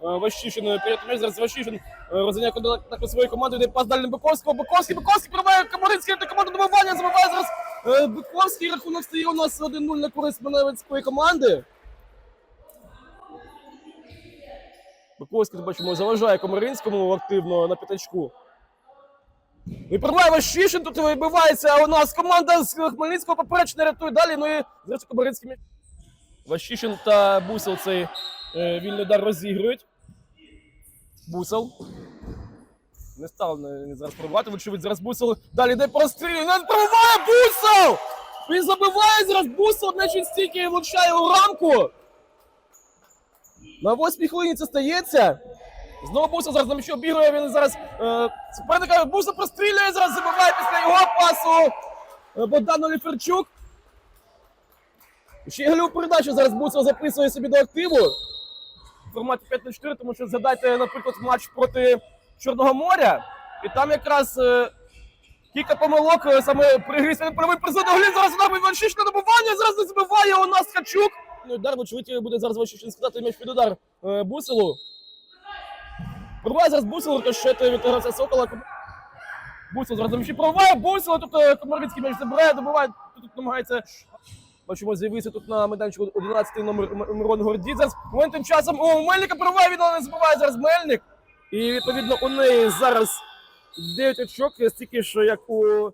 Ващишин перед м'яч, зараз Ващишин е, розганяє на своєю командою, йде пас далі на Биковського, Биковський, Биковський пробиває Комаринський, та команду добивання, забиває зараз е, Биковський, рахунок стає у нас 1-0 на користь Маневицької команди. Биковський, бачимо, заважає Комаринському активно на п'ятачку. І пробиває Ващишин, тут вибивається, а у нас команда з Хмельницького поперечно рятує далі, ну і зрештою Комаринський. Ващишин та Бусел цей е, вільний удар розігрують. Бусел. Не став зараз пробувати, вочевидь, зараз Бусел. Далі йде прострілює. Не пробиває Бусел! Він забиває зараз Бусел, він стільки влучає у рамку. На восьмій хвилині це стається. Знову Бусел зараз на обігрує, він зараз е, суперника Бусел прострілює, зараз забиває після його пасу е, Богдан Оліферчук. Ще й передачу зараз Бусел записує собі до активу. Форматі 5 на 4, тому що згадайте, наприклад, матч проти Чорного моря. І там якраз е, кілька помилок е, саме при на правий призовний голі. Зараз удар від Ваншиш на добування. Зараз не забиває у нас Хачук. Ну, удар, вочевидь, буде зараз Ваншиш скидати м'яч під удар е, Буселу. Пробиває зараз Бусел, рикошетує від гравця Сокола. Бусел зараз м'ячі пробиває Бусел, тут е, Комарвіцький м'яч забирає, добиває, тут, тут намагається Бачимо, з'явився тут на майданчику 11 номер Мирон Гордій. Зараз момент тим часом о, Мельника пробиває, він але не забиває зараз Мельник. І відповідно у неї зараз 9 очок, стільки ж як у